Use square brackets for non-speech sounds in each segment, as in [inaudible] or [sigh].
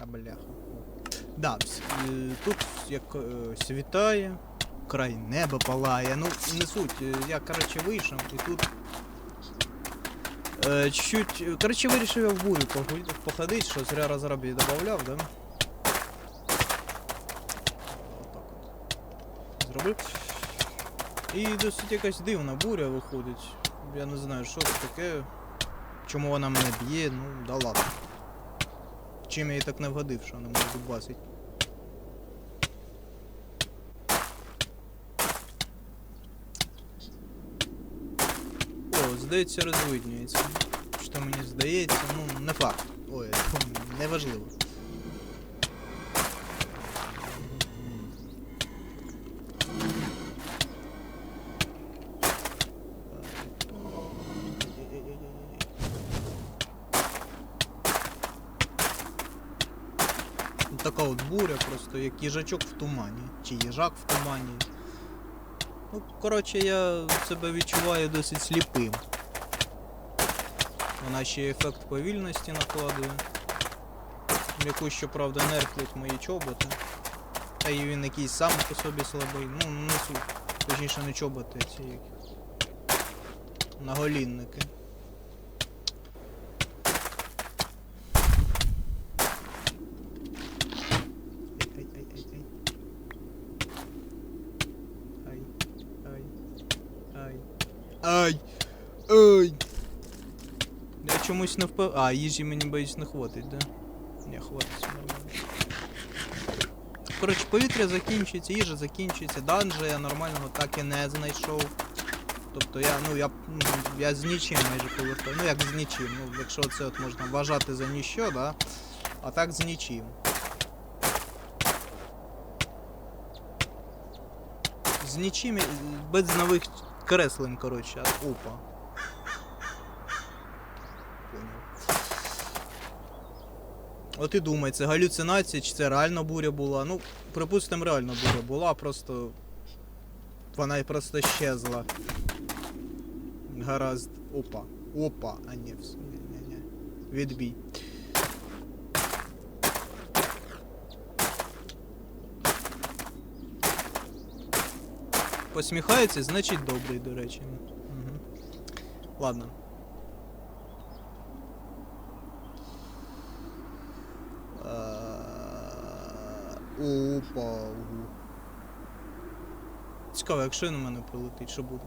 Та бляха. Да, е, тут як е, світає, край неба палає. Ну, не суть. е, Я, коротше, вийшов і тут. Е, Коротше, вирішив я в бурю походити, що зря розраб її додавав, да? Зробив. І досить якась дивна буря виходить. Я не знаю, що це таке. Чому вона мене б'є, ну да ладно. Чим я їй так не вгодив, що вона може дубасить. О, здається, розвиднюється. Що мені здається, ну, не факт. Ой, [laughs] неважливо. Ну, Така от буря просто, як їжачок в тумані. Чи їжак в тумані. Ну, коротше, я себе відчуваю досить сліпим. Вона ще ефект повільності накладує. Яку, щоправда, нерфлять мої чоботи. Та і він якийсь сам по собі слабий. Ну, не суть. Точніше не чоботи, а ці які. Наголінники. Чомусь не впев... А, їжі мені боюсь не хватить, да? Не, хватить нормально. Коротше, повітря закінчується, їжа закінчується, данжа я нормального так і не знайшов. Тобто я, ну я, я з нічим майже повертаю. Ну як з нічим, ну якщо це от можна вважати за ніщо, да? А так з нічим. З нічим, без нових креслень, коротше, опа. От і думай, це галюцинація, чи це реально буря була. Ну, припустимо, реально буря була, просто. Вона й просто щезла. Гаразд. Опа. Опа. А ні, все. Ні, ні. Відбій. Посміхається, значить добрий, до речі. Угу. Ладно. Опа. угу. Цікаво, якщо на мене прилетить, що буде?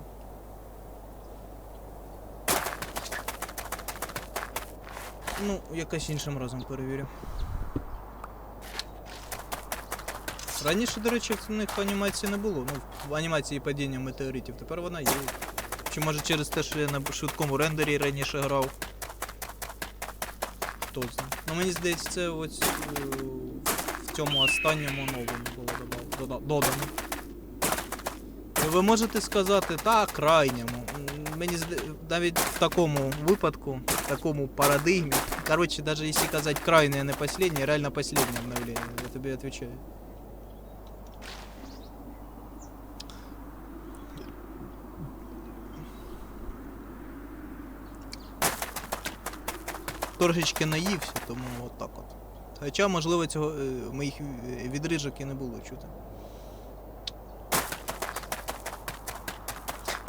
Ну, якось іншим разом перевірю. Раніше, до речі, в них анімації не було. Ну, в анімації падіння метеоритів. Тепер вона є. Чи може через те, що я на швидкому рендері раніше грав. Хто знає. Ну мені здається, це ось е, цьому останньому новому було додано. І Ви можете сказати, та крайньому. Мені навіть в такому випадку, в такому парадигмі. Коротше, навіть якщо казати крайне, не последнє, реально последнє обновлення, я тобі відповідаю. Трошечки наївся, тому так от. Хоча, можливо, цього е, моїх е, відрижок і не було чути.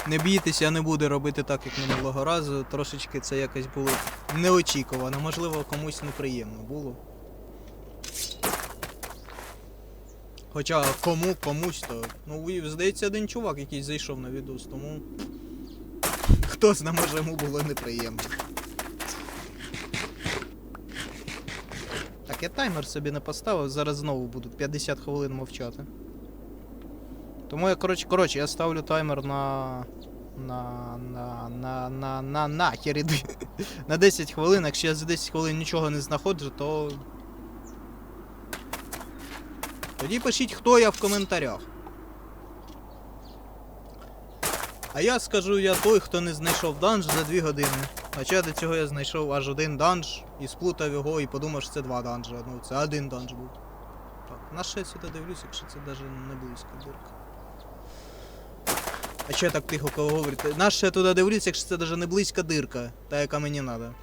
Не бійтеся, я не буду робити так, як минулого разу. Трошечки це якось було неочікувано. Можливо, комусь неприємно було. Хоча кому, комусь то. Ну, здається, один чувак якийсь зайшов на відос, тому. Хто знає, може йому було неприємно. Я таймер собі не поставив, зараз знову буду 50 хвилин мовчати. Тому я, коротше, коротше, я ставлю таймер на. На. на. на. на. на. нахер іди. [laughs] на 10 хвилин. Якщо я за 10 хвилин нічого не знаходжу, то. Тоді пишіть, хто я в коментарях. А я скажу, я той, хто не знайшов данж за 2 години. Хоча до цього я знайшов аж один данж і сплутав його і подумав, що це два данжа. Ну, це один данж був. Так, на що я сюди дивлюсь, якщо це навіть не близько дирка. А що так тихо кого говорите? На що я туди дивлюсь, якщо це навіть не близька дирка, та яка мені треба.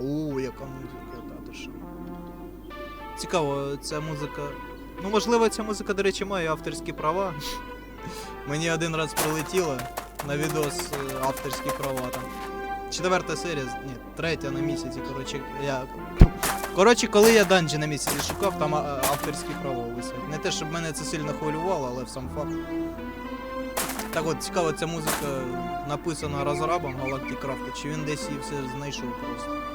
О, яка музика, та ти що. Цікаво, ця музика. Ну, можливо, ця музика, до речі, має авторські права. [laughs] Мені один раз прилетіло на відос е, авторські права там. Четверта серія, ні, третя на місяці, коротше, я. Коротше, коли я данжі на місяці шукав, там авторські права висять. Не те, щоб мене це сильно хвилювало, але в сам факт. Так от, цікаво, ця музика написана розрабом Galactic чи він десь її все знайшов просто.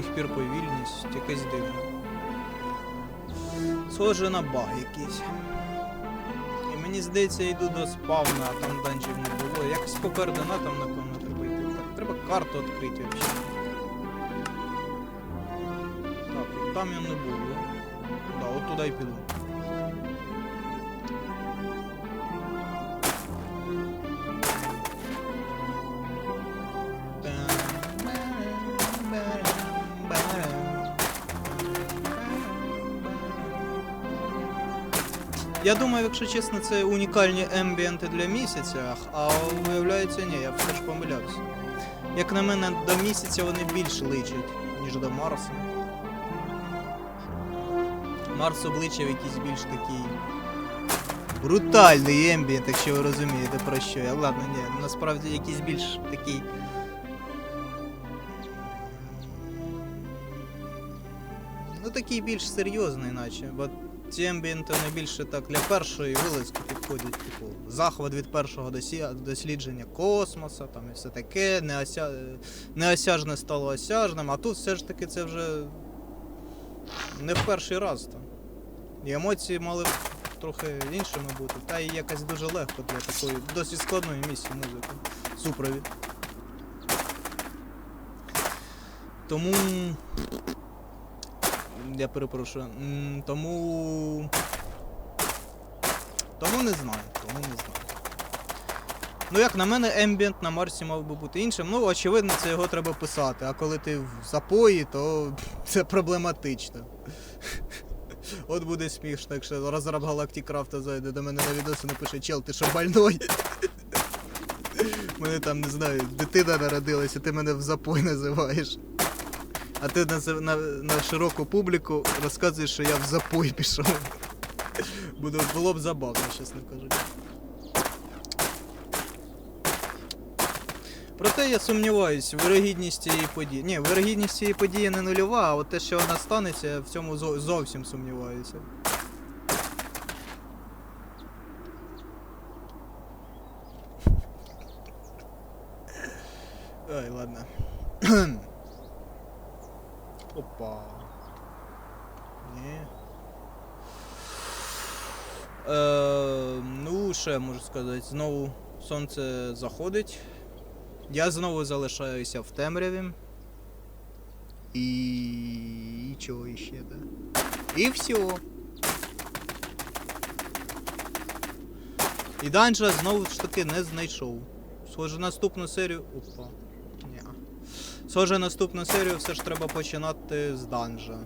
Сих пір повільність, якась дивна. Схоже на баг якийсь. І мені здається, я йду до спавна, а там данжів не було. Якось по координатам, напевно, треба йти. Так, треба карту відкрити взагалі. Так, там я не був, да? Да, от туди й піду. Я думаю, якщо чесно, це унікальні ембієнти для місяця, а виявляється, ні, я все ж помилявся. Як на мене, до місяця вони більш личать, ніж до Марса. Марс обличчя якийсь більш такий. Брутальний ембієнт, якщо ви розумієте про що я. Ладно, ні, насправді якийсь більш такий. Ну такий більш серйозний, наче, бо ці ембієнти вони більше так для першої вилазки підходять, типу, захват від першого дослідження космоса, там і все таке, неося... неосяжне стало осяжним, а тут все ж таки це вже не в перший раз там. І емоції мали б трохи іншими бути, та й якось дуже легко для такої досить складної місії музики. Супровід. Тому. Я перепрошую. Тому. Тому не знаю. Тому не знаю. Ну, як на мене, ембієнт на Марсі мав би бути іншим. Ну, очевидно, це його треба писати. А коли ти в запої, то [laughs] це проблематично. [laughs] От буде смішно, якщо розраб Галактик Крафта зайде до мене на відоси напише, чел, ти що больной? [laughs] Мене там, не знаю, дитина народилася, ти мене в запой називаєш. А ти на, на, на широку публіку розказуєш, що я в запой пішов. Буде, було б забавно, чесно кажучи. Проте я сумніваюсь, вирогідність цієї події. Ні, вирогідність цієї події не нульова, а от те, що вона станеться, в цьому зовсім сумніваюся. Ай, ладно. Опа. Ні. Е, ну, я можу сказати? Знову сонце заходить. Я знову залишаюся в темряві. І. і чого іще, да? І все. І данжа знову ж таки не знайшов. Схоже, наступну серію. Опа. Ні. Схоже, наступну серію все ж треба починати з данжа.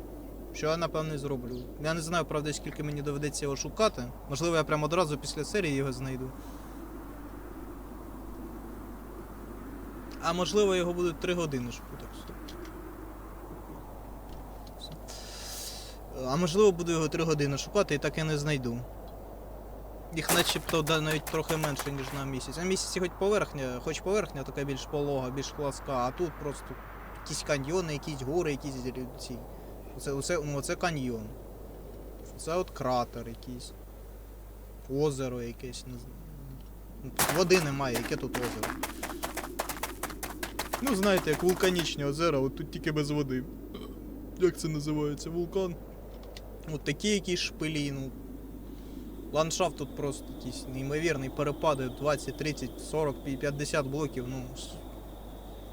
Що я напевне зроблю. Я не знаю, правда, скільки мені доведеться його шукати. Можливо, я прямо одразу після серії його знайду. А можливо, його будуть 3 години шукати. А можливо, буду його 3 години шукати і так і не знайду. Їх начебто навіть трохи менше, ніж на місяць. На місяці хоч поверхня, хоч поверхня така більш полога, більш пласка, а тут просто якісь каньйони, якісь гори, якісь ці. Оце, оце, ну, оце каньйон. Це от кратер якийсь. Озеро якесь, не знаю. Ну, Води немає, яке тут озеро. Ну, знаєте, як вулканічні озера, от тут тільки без води. Як це називається? Вулкан? От такі якісь шпилі, ну. Ландшафт тут просто якийсь неймовірний, перепади 20, 30, 40, 50 блоків, ну.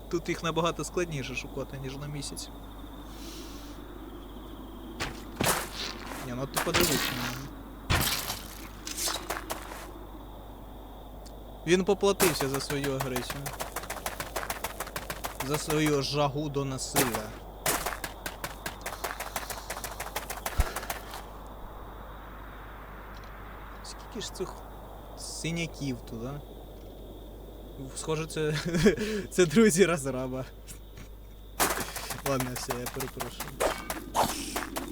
Тут їх набагато складніше шукати, ніж на місяць. Ні, ну ти подивись. Він поплатився за свою агресію. За свою жагу до насилля. Скільки ж цих синяків тут, а? Схоже, це [laughs] це друзі розраба. Ладно, все, я перепрошую.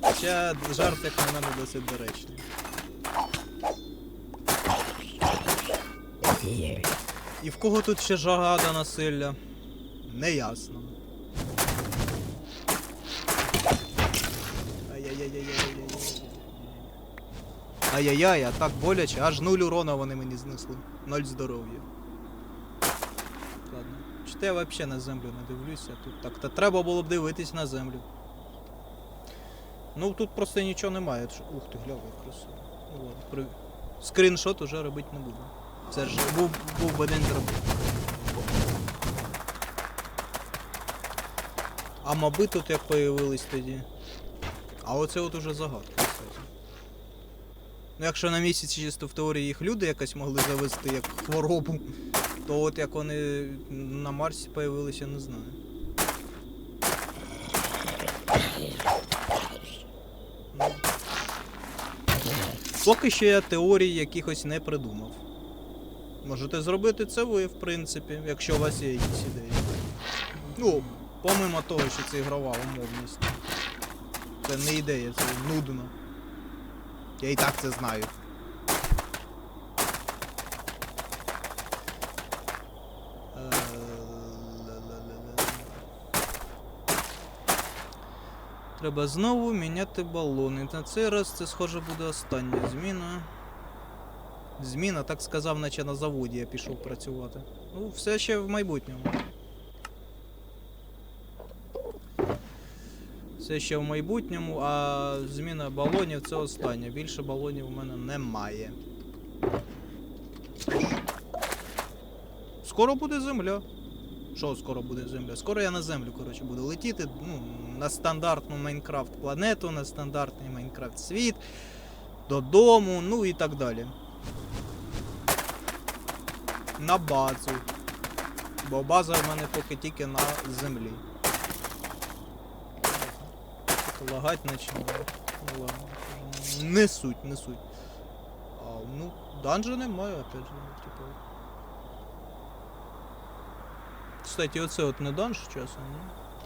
Хоча жарт, як на мене, досить доречний. І в кого тут ще жага до насилля? Неясно. Ай-яй-яй-яй-яй-яй-яй. Ай-яй-яй, а так боляче, аж нуль урона вони мені знесли. Ноль здоров'я. Ладно. Чи то я взагалі на землю не дивлюся тут. Так, то треба було б дивитись на землю. Ну тут просто нічого немає. Ух ти, гляв, як красиво. Ну ладно, при... скріншот уже робити не буду. Це ж був, був би день зробити. А моби тут як появились тоді. А оце от уже загадка, кстати. Ну, якщо на місяці чисто в теорії їх люди якось могли завести як хворобу, то от як вони на Марсі появилися, не знаю. Поки що я теорій якихось не придумав. Можете зробити це ви, в принципі, якщо у вас є якісь ідеї. Ну, помимо того, що це ігрова умовність. Це не ідея, це нудно. Я і так це знаю. Е, ла-ла-ла-ла. Треба знову міняти балони. На цей раз це схоже буде остання зміна. Зміна, так сказав, наче на заводі я пішов працювати. Ну, все ще в майбутньому. Все ще в майбутньому, а зміна балонів це остання. Більше балонів у мене немає. Скоро буде земля. Що скоро буде земля? Скоро я на землю, коротше, буду летіти ну, на стандартну Майнкрафт планету, на стандартний Майнкрафт світ, додому, ну і так далі. На базу. Бо база в мене поки тільки на землі. Лагать починає. Ну. Не суть, не суть. А, ну, данжа немає, опять же, типу. Кстати, оце от не данж часом, ні?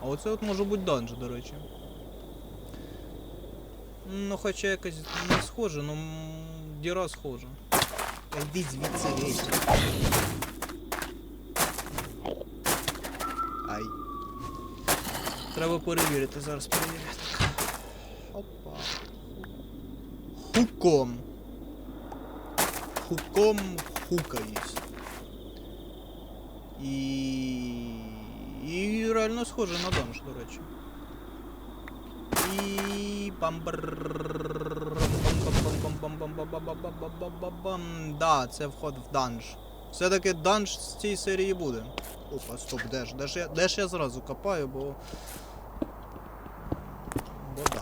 А оце от може бути данж, до речі. Ну, хоча якось не схоже, ну м, діра схожа. Та Йди звідси геть. Ай. Треба перевірити, зараз перевіряти. Опа. Хуком. Хуком хукаюсь. І. І реально схоже на данж, до речі. І бам Да, це вход в данж. Все-таки данж з цієї серії буде. Опа, стоп, де ж? Де ж я, де ж я зразу копаю, бо. Бо да.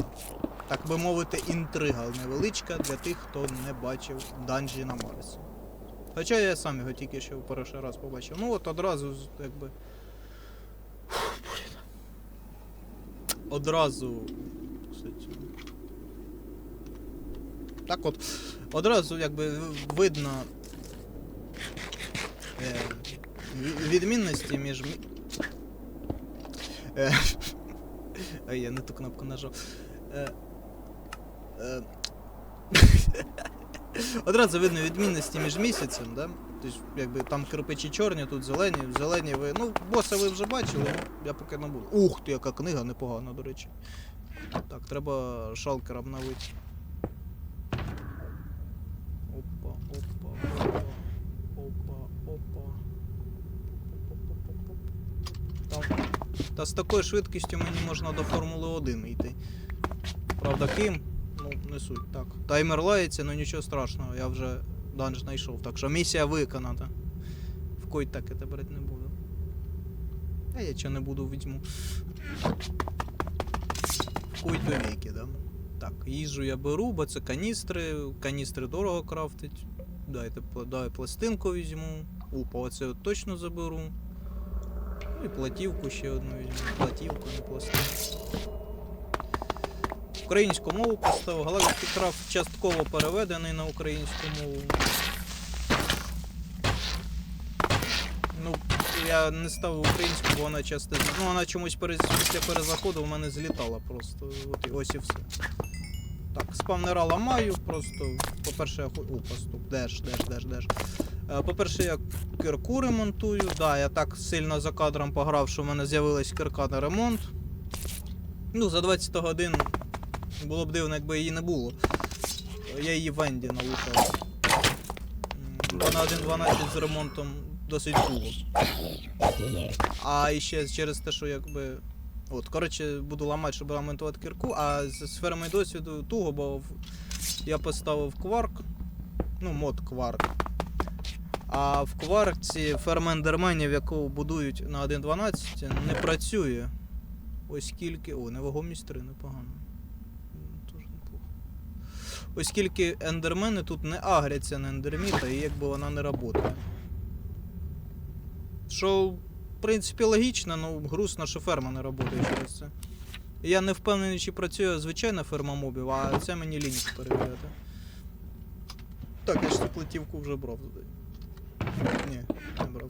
Так би мовити, інтрига невеличка для тих, хто не бачив данжі на Марсі. Хоча я сам його тільки що в перший раз побачив. Ну от одразу якби. Одразу. Кстати. Так от. Одразу якби видно. Е, відмінності між. Е, [laughs] я не ту кнопку нажав. Е, е, Одразу видно відмінності між місяцем, да? Тобто, якби там кирпичі чорні, тут зелені, зелені ви. Ну, боса ви вже бачили, я поки не буду. Ух ти, яка книга непогана, до речі. Так, треба шалкер обновити. Опа, опа, опа. Опа, опа. Там. Та з такою швидкістю мені можна до Формули 1 йти. Правда, ким? Не суть. Так. Таймер лається, ну нічого страшного, я вже данж знайшов. Так що місія виконана. В кой так я брати не буду. А я чого не буду візьму. Кой то віки, да? Так, їжу я беру, бо це каністри. Каністри дорого крафтить. Дайте дай пластинку візьму. Опа, оце точно заберу. Ну і платівку ще одну візьму. Платівку, не пластинку. Українську мову поставив. Galactic Craft частково переведений на українську мову. Ну, я не ставив українську, бо вона часто. Ну, вона чомусь перез... після перезаходу в мене злітала просто. От і ось і все. Так, спавнера ламаю, просто. По-перше, я ху... Опа, стоп, деш, деш, деш, деш. Е, По-перше, я кирку ремонтую. Да, я так сильно за кадром пограв, що в мене з'явилась кирка на ремонт. Ну, за 20 годин було б дивно, якби її не було. Я її в Енді налутав. М, на 1.12 з ремонтом досить було. А ще через те, що якби. От, коротше, буду ламати, щоб ремонтувати кірку, а з сферами досвіду туго, бо я поставив кварк. Ну, мод кварк. А в кваркці фермендерменів, яку будують на 1.12, не працює. Оскільки. О, невагомість 3, непогано. Оскільки ендермени тут не агряться на ендерміта, і якби вона не працює. Що, в принципі, логічно, ну грустно, що ферма не працює через це. Я не впевнений, чи працює звичайна ферма мобів, а це мені лінь перевіряти. Так, я ж цю платівку вже брав. туди. Ні, не брав.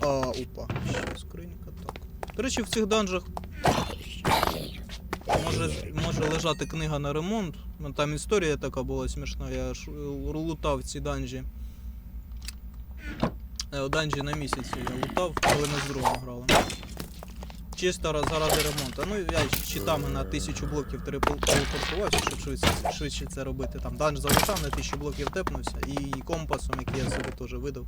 А, опа, ще скринька, так. До речі, в цих данжах може, може лежати книга на ремонт. Ну, там історія така була смішна, я ж е, лутав ці данжі. Е, Данжі на місяці я лутав, коли ми з другом грали. Чисто заради ремонту. Ну я ще на тисячу блоків телепо- телепортувався, щоб швидше, швидше це робити. Там данж залишав, на тисячу блоків тепнувся і компасом, який я собі теж видав.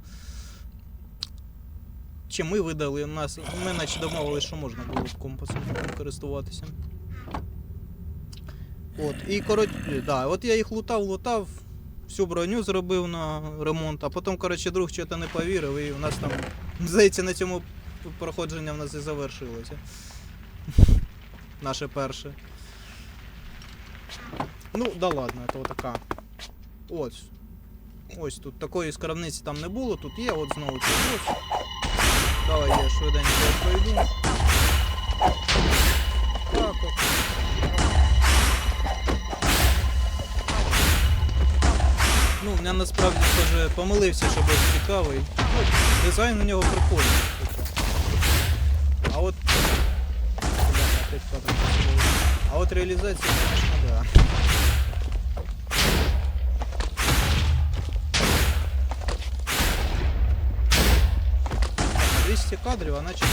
Чи ми видали у нас. Ми наче домовилися, що можна було компасом користуватися. От, і коротше, да, от я їх лутав, лутав, всю броню зробив на ремонт, а потім, коротше, друг чого не повірив, і у нас там, здається, на цьому проходження в нас і завершилося. Наше перше. Ну, да ладно, це така. Ось. Ось тут такої скарбниці там не було, тут є, от знову ось. Давай я швиденько пройду. я насправді теж помилився, що був цікавий. Ну, дизайн у нього прикольний. типу. А от. Бля, опять кадр посилив. А от реалізація, звісно, да. Так, 200 кадрів, а наче 40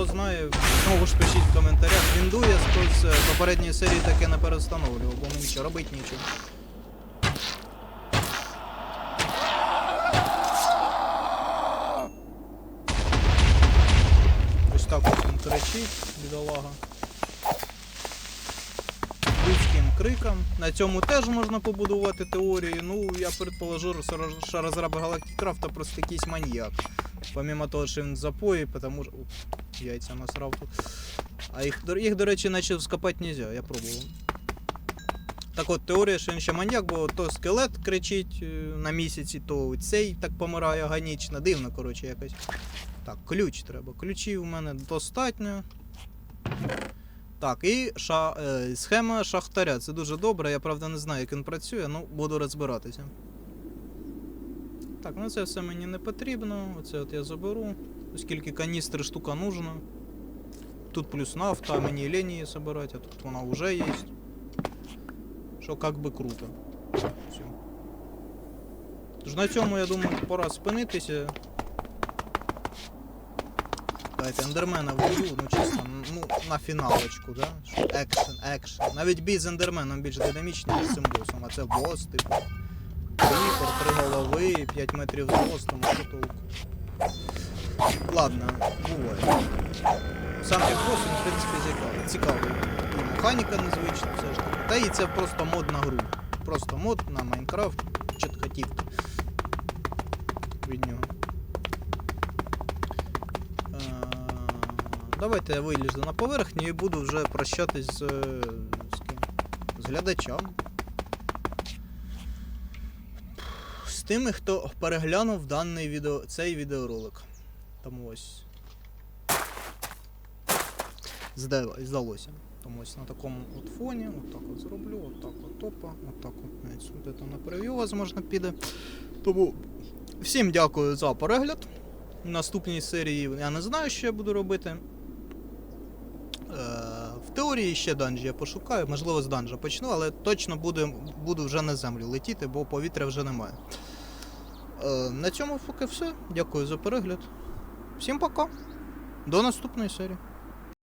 Хто знає, знову ж пишіть в коментарях. Віндує з з попередньої серії таке не перестановлював, бо мені що робити нічого. Ось так от він кричить, бідолага. Людським криком. На цьому теж можна побудувати теорію. Ну, я предположу, що роз- що розраби Craft просто якийсь маньяк. Помимо того, що він запої, тому що. Уп, яйця насрав тут. А їх, їх, до речі, наче скопати нельзя, я пробував. Так от, теорія, що він ще маньяк, бо то скелет кричить е, на місяці, то цей так помирає агонічно. Дивно, коротше, якось. Так, ключ треба. Ключів у мене достатньо. Так, і ша... е, схема шахтаря. Це дуже добре. Я правда не знаю, як він працює, ну буду розбиратися. Так, ну це все мені не потрібно. Оце от я заберу. Оскільки каністри штука нужна. Тут плюс нафта, мені лень її а тут вона вже є. Що как би круто. Все. Тож на цьому, я думаю, пора спинитися. Давайте ендермена вб'ю, ну чесно, ну на фіналочку, да? Екшен, екшен. Навіть бій з ендерменом більш динамічний, ніж з цим босом, а це бос, типу. Кріпер, три голови, 5 метрів зростом, що толку. Ладно, буває. Сам як бос, в принципі, цікавий. Цікавий. І механіка незвична, все ж таки. Та і це просто мод на гру. Просто мод на Майнкрафт, чи хотів від нього. Е, Давайте я вилізу на поверхню і буду вже прощатись з, з ким? З глядачами. З тими, хто переглянув даний відео, цей відеоролик. Тому ось. здалося. Тому ось на такому от фоні, от от зроблю, от так от топа, от от навіть сюди там на прев'ю, возможно, піде. Тому всім дякую за перегляд. В наступній серії я не знаю, що я буду робити. Е, в теорії ще данжі я пошукаю, можливо, з данжа почну, але точно буду, буду вже на землю летіти, бо повітря вже немає. Е, на цьому поки все. Дякую за перегляд. Всім пока. До наступної серії.